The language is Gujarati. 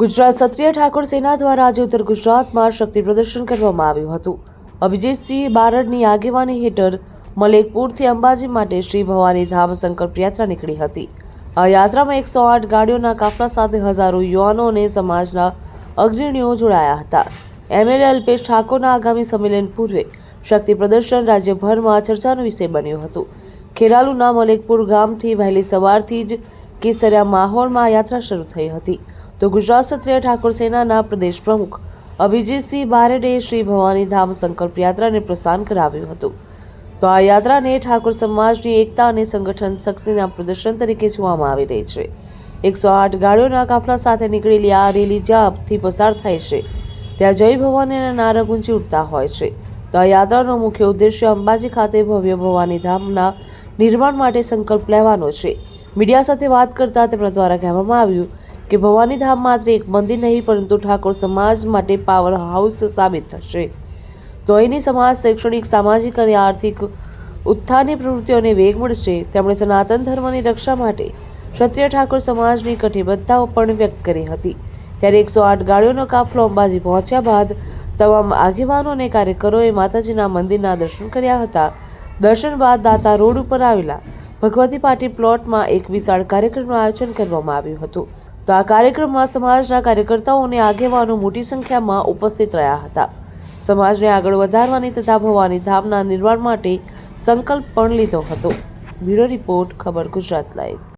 ગુજરાત ક્ષત્રિય ઠાકોર સેના દ્વારા આજે ઉત્તર ગુજરાતમાં શક્તિ પ્રદર્શન કરવામાં આવ્યું હતું. અભિજીતસિંહ બારડની આગેવાની હેઠળ મલેકપુરથી અંબાજી માટે શ્રી ભવાની ધામ સંકલ્પ યાત્રા નીકળી હતી. આ યાત્રામાં એકસો આઠ ગાડીઓના કાફલા સાથે હજારો યુવાનો અને સમાજના અગ્રણીઓ જોડાયા હતા. એમએલએ અલ્પેશ ઠાકોરના આગામી સંમેલન પૂર્વે શક્તિ પ્રદર્શન રાજ્યભરમાં ચર્ચાનો વિષય બન્યું હતું. ખેરાલુના મલેકપુર ગામથી વહેલી સવારથી જ કેસરિયા માહોલમાં યાત્રા શરૂ થઈ હતી. તો ગુજરાત ક્ષત્રિય ઠાકોર સેનાના પ્રદેશ પ્રમુખ અભિજીતસિંહ બારડે શ્રી ભવાની ધામ સંકલ્પ યાત્રાને પ્રસ્થાન કરાવ્યું હતું. તો આ યાત્રાને ઠાકોર સમાજની એકતા અને સંગઠન શક્તિના પ્રદર્શન તરીકે જોવામાં આવી રહી છે. એકસો આઠ ગાડીઓના કાફલા સાથે નીકળેલી આ રેલી જ્યાંથી પસાર થાય છે. ત્યાં જય ભવાનીના નારા ગુંજી ઉઠતા હોય છે. તો આ યાત્રાનો મુખ્ય ઉદ્દેશ્ય અંબાજી ખાતે ભવ્ય ભવાની ધામના નિર્માણ માટે સંકલ્પ લેવાનો છે. મીડિયા સાથે વાત કરતા તેમના દ્વારા કહેવામાં આવ્યું કે ભવાની ધામ માત્ર એક મંદિર નહીં, પરંતુ ઠાકોર સમાજ માટે પાવર હાઉસ સાબિત થશે. અહીંની સમાજ શૈક્ષણિક, સામાજિક અને આર્થિક ઉત્થાનની પ્રવૃત્તિઓને વેગ મળશે. તેમણે સનાતન ધર્મની રક્ષા માટે ક્ષત્રિય ઠાકોર સમાજની કટિબદ્ધતાઓ પણ વ્યક્ત કરી હતી. ત્યારે એકસો આઠ ગાડીઓનો કાફલો અંબાજી પહોંચ્યા બાદ તમામ આગેવાનો અને કાર્યકરોએ માતાજીના મંદિરના દર્શન કર્યા હતા. દર્શન બાદ દાતા રોડ ઉપર આવેલા ભગવતી પાર્ટી પ્લોટમાં એક વિશાળ કાર્યક્રમનું આયોજન કરવામાં આવ્યું હતું. તો આ કાર્યક્રમમાં સમાજના કાર્યકર્તાઓ અને આગેવાનો મોટી સંખ્યામાં ઉપસ્થિત રહ્યા હતા. સમાજને આગળ વધારવાની તથા ભવાની ધામના નિર્માણ માટે સંકલ્પ પણ લીધો હતો. બ્યુરો રિપોર્ટ, ખબર ગુજરાત લાઈવ.